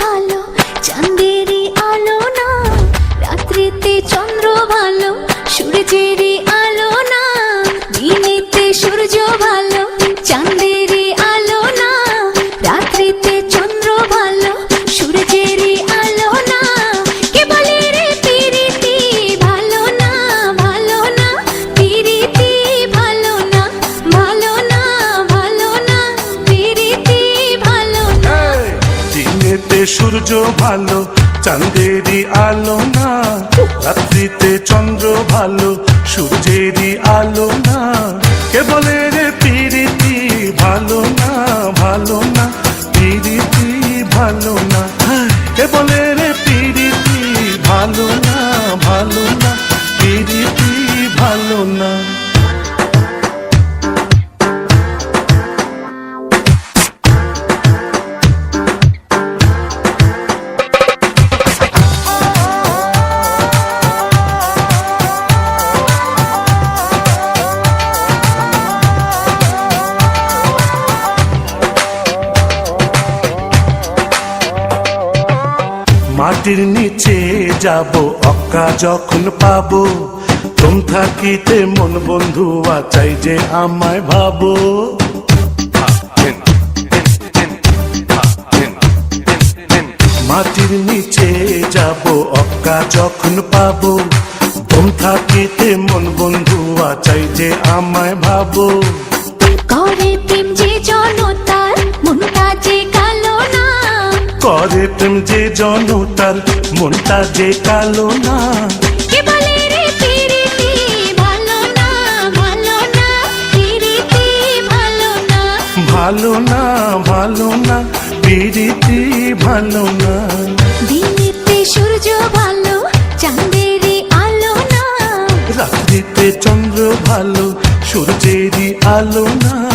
ভালো চাঁদেরই আলো না। রাত্রিতে চন্দ্র ভালো সূর্যের সূর্য ভালো চাঁদেরই আলো না। রাত্রিতে চন্দ্র ভালো সূর্যেরই আলো না। কে বলে মাটির নিচে যাব, অক্কা যখন পাবো তুম থাকিতে মন বন্ধু চাই যে আমায় ভাবো। মাটির নিচে যাব, অক্কা যখন পাবো তুম থাকিতে মন বন্ধু চাই যে আমায় ভাবো। করে প্রেম যে জনতার, মনটা যে করে প্রেম যে জনতার মনটা যে কালো না। ভালো না ভালো না? পিরিতি ভালো না। দিনেতে সূর্য ভালো চাঁদেরই আলো না। রাত্রিতে চন্দ্র ভালো সূর্যেরই আলো না।